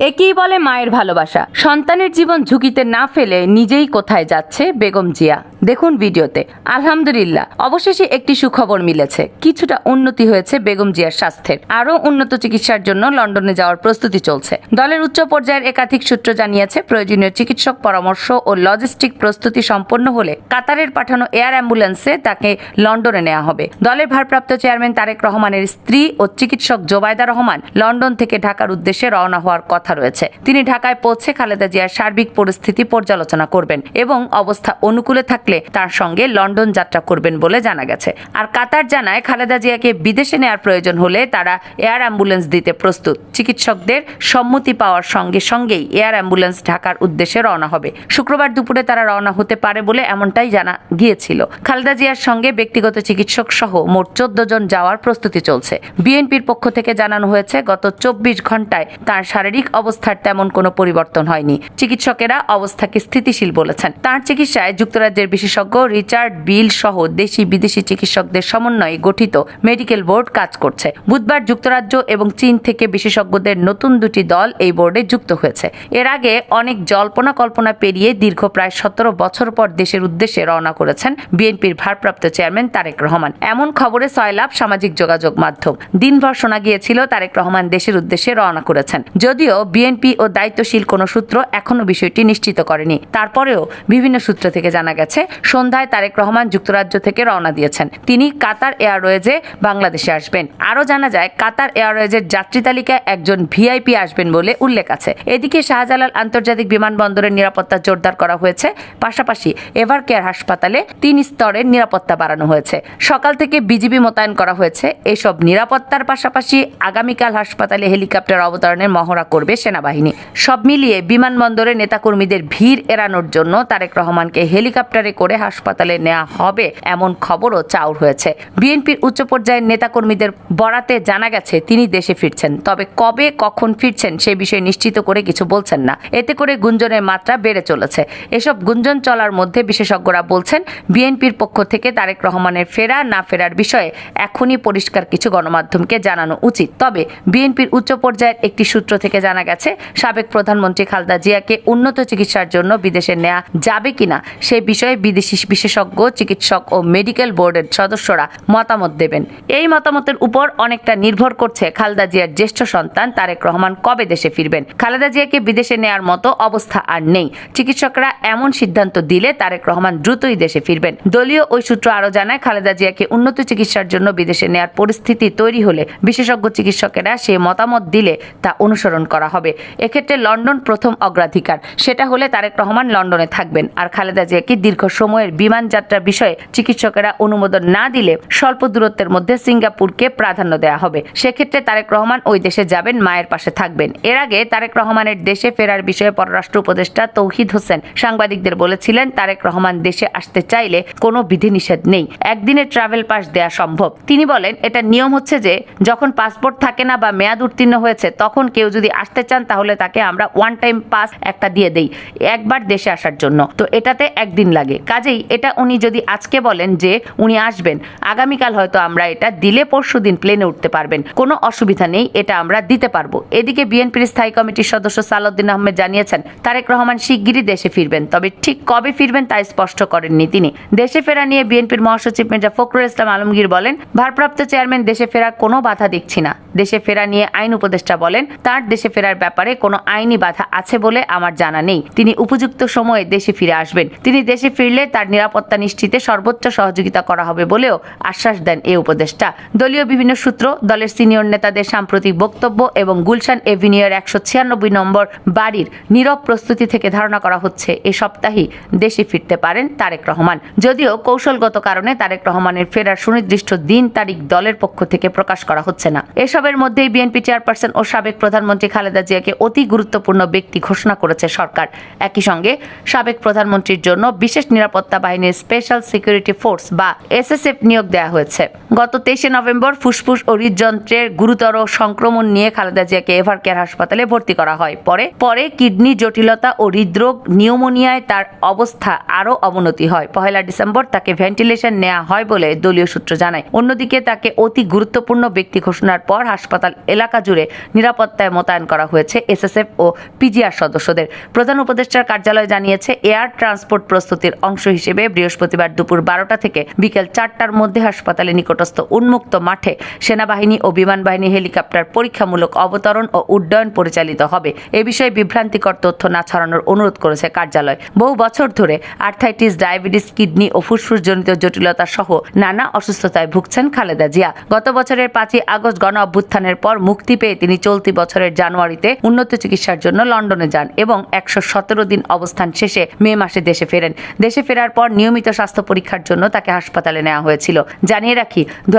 একেই বলে মায়ের ভালোবাসা। সন্তানের জীবন ঝুঁকিতে না ফেলে নিজেই কোথায় যাচ্ছে বেগম জিয়া। দেখুন ভিডিওতে। আলহামদুলিল্লাহ, অবশেষে একটি সুখবর মিলেছে। কিছুটা উন্নতি হয়েছে বেগম জিয়ার স্বাস্থ্যের। আরও উন্নত চিকিৎসার জন্য লন্ডনে যাওয়ার প্রস্তুতি চলছে। দলের উচ্চ পর্যায়ের একাধিক সূত্র জানিয়েছে, প্রয়োজনীয় চিকিৎসক পরামর্শ ও লজিস্টিক প্রস্তুতি সম্পন্ন হলে কাতারের পাঠানো এয়ার অ্যাম্বুলেন্সে তাকে লন্ডনে নেওয়া হবে। দলের ভারপ্রাপ্ত চেয়ারম্যান তারেক রহমানের স্ত্রী ও চিকিৎসক জোবায়দা রহমান লন্ডন থেকে ঢাকার উদ্দেশ্যে রওনা হওয়ার কথা রয়েছে। তিনি ঢাকায় পৌঁছে খালেদা জিয়ার সার্বিক পরিস্থিতি পর্যালোচনা করবেন এবং অবস্থা অনুকূলে থাকলে তার সঙ্গে লন্ডন যাত্রা করবেন বলে জানা গেছে। আর কাতার জানায় খালেদা জিয়াকে বিদেশে নেওয়ার প্রয়োজন হলে তারা এয়ার অ্যাম্বুলেন্স দিতে প্রস্তুত। চিকিৎসকদের সম্মতি পাওয়ার সঙ্গে সঙ্গেই এয়ার অ্যাম্বুলেন্স ঢাকার উদ্দেশ্যে রওনা হবে। শুক্রবার দুপুরে তারা রওনা হতে পারে বলে এমনটাই জানা গিয়েছিল। খালেদা জিয়ার সঙ্গে ব্যক্তিগত চিকিৎসক সহ মোট চোদ্দ জন যাওয়ার প্রস্তুতি চলছে। বিএনপির পক্ষ থেকে জানানো হয়েছে, গত চব্বিশ ঘন্টায় তার শারীরিক অবস্থার তেমন কোনো পরিবর্তন হয়নি। চিকিৎসকেরা অবস্থাকে স্থিতিশীল বলেছেন। তার চিকিৎসায় যুক্তরাজ্যের বিশেষজ্ঞ রিচার্ড বিল সহ দেশি বিদেশি চিকিৎসকদের সমন্বয়ে গঠিত মেডিকেল বোর্ড কাজ করছে। বুধবার যুক্তরাজ্য এবং চীন থেকে বিশেষজ্ঞদের নতুন দুটি দল এই বোর্ডে যুক্ত হয়েছে। এর আগে অনেক জল্পনা কল্পনা পেরিয়ে দীর্ঘ প্রায় সতেরো বছর পর দেশের উদ্দেশ্যে রওনা করেছেন বিএনপির ভারপ্রাপ্ত চেয়ারম্যান তারেক রহমান। এমন খবরে সয়লাভ সামাজিক যোগাযোগ মাধ্যম। দিনভর শোনা গিয়েছিল, তারেক রহমান দেশের উদ্দেশ্যে রওনা করেছেন। যদিও বিএনপি ও দায়িত্বশীল কোনো সূত্র এখনও বিষয়টি নিশ্চিত করেনি। তারপরেও বিভিন্ন সূত্র থেকে জানা গেছে, সন্ধ্যায় তারেক রহমান যুক্তরাজ্য থেকে রওনা দিয়েছেন। তিনি কাতার এয়ারওয়েজে বাংলাদেশে আসবেন। আরও জানা যায়, কাতার এয়ারওয়েজের যাত্রী তালিকায় একজন ভিআইপি আসবেন বলে উল্লেখ আছে। এদিকে শাহজালাল আন্তর্জাতিক বিমানবন্দরের নিরাপত্তা জোরদার করা হয়েছে। পাশাপাশি এভার কেয়ার হাসপাতালে তিন স্তরের নিরাপত্তা বাড়ানো হয়েছে। সকাল থেকে বিজিবি মোতায়েন করা হয়েছে। এসব নিরাপত্তার পাশাপাশি আগামীকাল হাসপাতালে হেলিকপ্টার অবতরণের মহড়া করবে সেনাবাহিনী। সব মিলিয়ে বিমানবন্দরে নেতাকর্মীদের ভিড় এড়ানোর জন্য তারেক রহমানকে হেলিকপ্টারে করে হাসপাতালে নেওয়া হবে এমন খবরও চাউর হয়েছে। বিএনপির উচ্চ পর্যায়ের নেতাকর্মীদের বরাতে জানা গেছে, তিনি দেশে ফিরছেন। তবে কবে, কখন ফিরছেন সে বিষয়ে নিশ্চিত করে কিছু বলছেন না। এতে করে গুঞ্জনের মাত্রা বেড়ে চলেছে। এসব গুঞ্জন চলার মধ্যে বিশেষজ্ঞরা বলছেন, বিএনপির পক্ষ থেকে তারেক রহমানের ফেরা না ফেরার বিষয়ে এখনই পরিষ্কার কিছু গণমাধ্যমকে জানানো উচিত। তবে বিএনপির উচ্চ পর্যায়ের একটি সূত্র থেকে জানা গেছে। সাবেক প্রধানমন্ত্রী খালদা জিয়াকে উন্নত চিকিৎসার জন্য বিদেশে নেওয়া যাবে কিনা সে বিষয়ে বিদেশি বিশেষজ্ঞ, চিকিৎসক ও মেডিকেল বোর্ডের সদস্যরা মতামত দেবেন। এই মতামতের উপর অনেকটা নির্ভর করছে খালেদা জিয়ার জ্যেষ্ঠ সন্তান তারেক রহমান কবে দেশে ফিরবেন। খালেদা জিয়াকে বিদেশে নেয়ার মতো অবস্থা আর নেই। চিকিৎসকরা এমন সিদ্ধান্ত দিলে তারেক রহমান দ্রুতই দেশে ফিরবেন। দলীয় ওই সূত্র আরও জানায়, খালেদা জিয়াকে উন্নত চিকিৎসার জন্য বিদেশে নেয়ার পরিস্থিতি তৈরি হলে বিশেষজ্ঞ চিকিৎসকেরা সে মতামত দিলে তা অনুসরণ করা হবে। এক্ষেত্রে লন্ডন প্রথম অগ্রাধিকার। সেটা হলে তারেক রহমান লন্ডনে থাকবেন। আর খালেদা জিয়াকে দীর্ঘ সময়ের বিমান যাত্রার বিষয়ে চিকিৎসকেরা অনুমোদন না দিলে স্বল্প দূরত্বের মধ্যে সিঙ্গাপুরকে প্রাধান্য দেওয়া হবে। সেক্ষেত্রে তারেক রহমান ওই দেশে যাবেন, মায়ের পাশে থাকবেন। এর আগে তারেক রহমানের দেশে ফেরার বিষয়ে পররাষ্ট্র উপদেষ্টা তৌহিদ হোসেন সাংবাদিকদের বলেছিলেন, তারেক রহমান দেশে আসতে চাইলে কোনো বিধিনিষেধ নেই। একদিনের ট্রাভেল পাস দেয়া সম্ভব। তিনি বলেন, এটা নিয়ম হচ্ছে যে, যখন পাসপোর্ট থাকে না বা মেয়াদ উত্তীর্ণ হয়েছে, তখন কেউ যদি আসতে চান, তাহলে তাকে আমরা ওয়ান টাইম পাস একটা দিয়ে দেই, একবার দেশে আসার জন্য। তো এটাতে একদিন লাগে। কাজেই এটা উনি যদি আজকে বলেন যে উনি আসবেন, আগামীকাল হয়তো আমরা এটা দিলে পরশু দিন প্লেনে উঠতে পারবেন। কোনো অসুবিধা নেই, এটা আমরা দিতে পারব। এদিকে বিএনপির স্থায়ী কমিটির সদস্য সালাউদ্দিন আহমেদ জানিয়েছেন, তারেক রহমান শিগগিরই দেশে ফিরবেন, তবে ঠিক কবে ফিরবেন তা স্পষ্ট করেননি তিনি। দেশে ফেরা নিয়ে বিএনপির মহাসচিব মির্জা ফখরুল ইসলাম আলমগীর বলেন, ভারপ্রাপ্ত চেয়ারম্যান দেশে ফেরার কোনো বাধা দেখছি না। দেশে ফেরা নিয়ে আইন উপদেষ্টা বলেন, তার দেশে ফেরার ব্যাপারে কোনো আইনি বাধা আছে বলে আমার জানা নেই। তিনি উপযুক্ত সময়ে দেশে ফিরে আসবেন। তিনি দেশে ফিরলে তার নিরাপত্তা নিশ্চিতে সর্বোচ্চ সহযোগিতা করা হবে বলেও আশ্বাস দেন এই উপদেষ্টা। দলীয় বিভিন্ন সূত্র, দলের সিনিয়র নেতাদের সাম্প্রতিক বক্তব্য এবং গুলশান এভিনিউর একশো ছিয়ানব্বই নম্বর বাড়ির নীরব প্রস্তুতি থেকে ধারণা করা হচ্ছে, এ সপ্তাহেই দেশে ফিরতে পারেন তারেক রহমান। যদিও কৌশলগত কারণে তারেক রহমানের ফেরার সুনির্দিষ্ট দিন তারিখ দলের পক্ষ থেকে প্রকাশ করা হচ্ছে না। এসবের মধ্যেই বিএনপি চেয়ারপারসন ও সাবেক প্রধানমন্ত্রী খালেদা জিয়াকে অতি গুরুত্বপূর্ণ ব্যক্তি ঘোষণা করেছে সরকার। একই সঙ্গে সাবেক প্রধানমন্ত্রীর জন্য বিশেষ নিরাপত্তা বাহিনীর স্পেশাল সিকিউরিটি ফোর্স বা এসএসএফ নিয়োগ দেওয়া হয়েছে। গত তেইশে নভেম্বর ফুসফুস ও হৃদযন্ত্রের গুরুতর সংক্রমণ নিয়ে খালেদা জিয়াকে এভার কেয়ার হাসপাতালে ভর্তি করা হয়। পরে পরে কিডনি জটিলতা ও হৃদরোগ নিউমোনিয়ায় তার অবস্থা আরও অবনতি হয়। পহেলা ডিসেম্বর তাকে ভেন্টিলেশন নেওয়া হয় বলে দলীয় সূত্র জানায়। অন্যদিকে তাকে অতি গুরুত্বপূর্ণ ব্যক্তি ঘোষণার পর হাসপাতাল এলাকা জুড়ে নিরাপত্তায় মোতায়েন করা হয়েছে এসএসএফ ও পিজিআর সদস্যদের। প্রধান উপদেষ্টার কার্যালয় জানিয়েছে, এয়ার ট্রান্সপোর্ট প্রস্তুতির অংশ হিসেবে বৃহস্পতিবার দুপুর বারোটা থেকে বিকেল চারটার মধ্যে হাসপাতালে নিকটস্থ উন্মুক্ত মাঠে সেনাবাহিনী ও বিমান বাহিনী হেলিকপ্টার পরীক্ষামূলক অবতরণ ও উড্ডয়ন পরিচালিত হবে। এ বিষয়ে বিভ্রান্তিকর তথ্য না ছড়ানোর অনুরোধ করেছে কার্যালয়। বহু বছর ধরে আর্থাইটিস, ডায়াবেটিস, কিডনি ও ফুসফুসজনিত জটিলতা সহ নানা অসুস্থতায় ভুগছেন খালেদা জিয়া। গত বছরের পাঁচই আগস্ট গণ অভ্যুত্থানের পর মুক্তি পেয়ে তিনি চলতি বছরের জানুয়ারিতে উন্নত চিকিৎসার জন্য লন্ডনে যান এবং একশো সতেরো দিন অবস্থান শেষে মে মাসে দেশে ফেরেন। দেশে ফেরার পর নিয়মিত স্বাস্থ্য পরীক্ষার জন্য তাকে হাসপাতালে নেওয়া হয়েছিল। জানিয়ে রাখি দু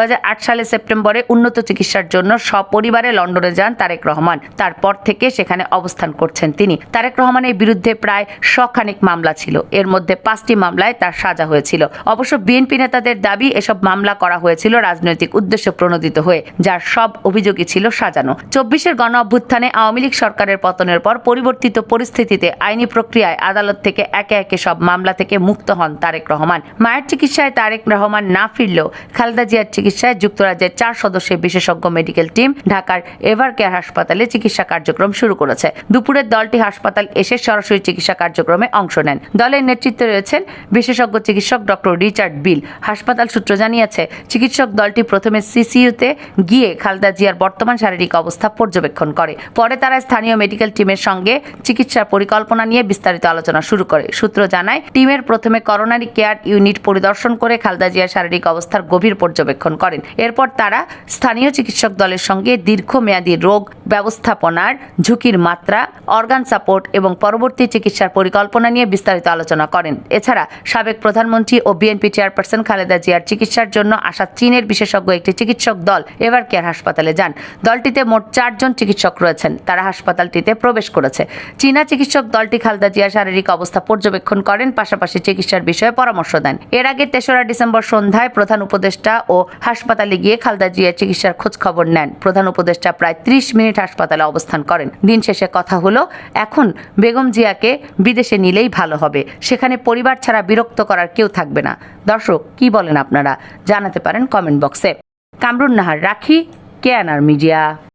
সালে সেপ্টেম্বরে উন্নত চিকিৎসার জন্য সপরিবারে লন্ডনে যান তারেক রহমান। তারপর থেকে সেখানে অবস্থান করছেন তিনি। তারেক রহমানের বিরুদ্ধে প্রায় শখানেক মামলা ছিল। এর মধ্যে পাঁচটি মামলায় তার সাজা হয়েছিল। অবশ্য বিএনপি নেতাদের দাবি, এসব মামলা করা হয়েছিল রাজনৈতিক উদ্দেশ্য প্রণোদিত হয়ে, যার সব অভিযোগই ছিল সাজানো। চব্বিশের গণ অভ্যুত্থানে আওয়ামী লীগ সরকারের পতনের পর পরিবর্তিত পরিস্থিতিতে আইনি প্রক্রিয়ায় আদালত থেকে একে একে সব মামলা থেকে মুক্ত হন তারেক রহমান। মায়ের চিকিৎসায় তারেক রহমান না ফিরলেও খালেদা জিয়ার চিকিৎসায় যুক্তরাজ্যের চার সদস্যের বিশেষজ্ঞ মেডিকেল টিম ঢাকার এভার কেয়ার হাসপাতালে চিকিৎসা কার্যক্রম শুরু করেছে। দুপুরের দলটি হাসপাতাল এসে সরাসরি চিকিৎসা কার্যক্রমে অংশ নেন। দলের নেতৃত্বে রয়েছেন বিশেষজ্ঞ চিকিৎসক ডক্টর রিচার্ড বিল। হাসপাতাল সূত্র জানিয়েছে, চিকিৎসক দলটি প্রথমে সিসিইউতে গিয়ে খালেদা জিয়ার বর্তমান শারীরিক অবস্থা পর্যবেক্ষণ করে। পরে তারা স্থানীয় মেডিকেল টিমের সঙ্গে চিকিৎসার পরিকল্পনা নিয়ে বিস্তারিত আলোচনা শুরু করে। সূত্র জানায়, টিমের প্রথমে করোনারি কেয়ার ইউনিট পরিদর্শন করে খালেদা জিয়ার শারীরিক অবস্থার গভীর পর্যবেক্ষণ করেন। এরপর তারা স্থানীয় চিকিৎসক দলের সঙ্গে দীর্ঘমেয়াদী রোগ ব্যবস্থাপনার ঝুঁকির মাত্রা অর্গান সাপোর্ট এবং পরবর্তী চিকিৎসার পরিকল্পনা নিয়ে বিস্তারিত আলোচনা করেন। এছাড়া সাবেক প্রধানমন্ত্রী ও বিএনপি চেয়ারপারসন খালেদা জিয়ার চিকিৎসার জন্য আসা চীনের বিশেষজ্ঞ একটি চিকিৎসক দল এভার কেয়ার হাসপাতালে যান। দলটিতে মোট চারজন চিকিৎসক রয়েছেন। তারা হাসপাতালটিতে প্রবেশ করেছে। চীনা চিকিৎসক দলটি খালেদা জিয়ার শারীরিক অবস্থা পর্যবেক্ষণ করেন, পাশাপাশি চিকিৎসার বিষয়ে পরামর্শ দেন। এর আগে তেসরা ডিসেম্বর সন্ধ্যায় প্রধান উপদেষ্টা ও হাসপাতালে গিয়ে খালেদা জিয়ার চিকিৎসার খোঁজ খবর নেন। প্রধান উপদেষ্টা প্রায় ত্রিশ মিনিট হাসপাতালে অবস্থান করেন। দিন শেষে কথা হলো, এখন বেগম জিয়াকে বিদেশে নিলেই ভালো হবে। সেখানে পরিবার ছাড়া বিরক্ত করার কেউ থাকবে না। দর্শক, কি বলেন আপনারা? জানাতে পারেন কমেন্ট বক্সে। কামরুন নাহার, রাখি। can Media.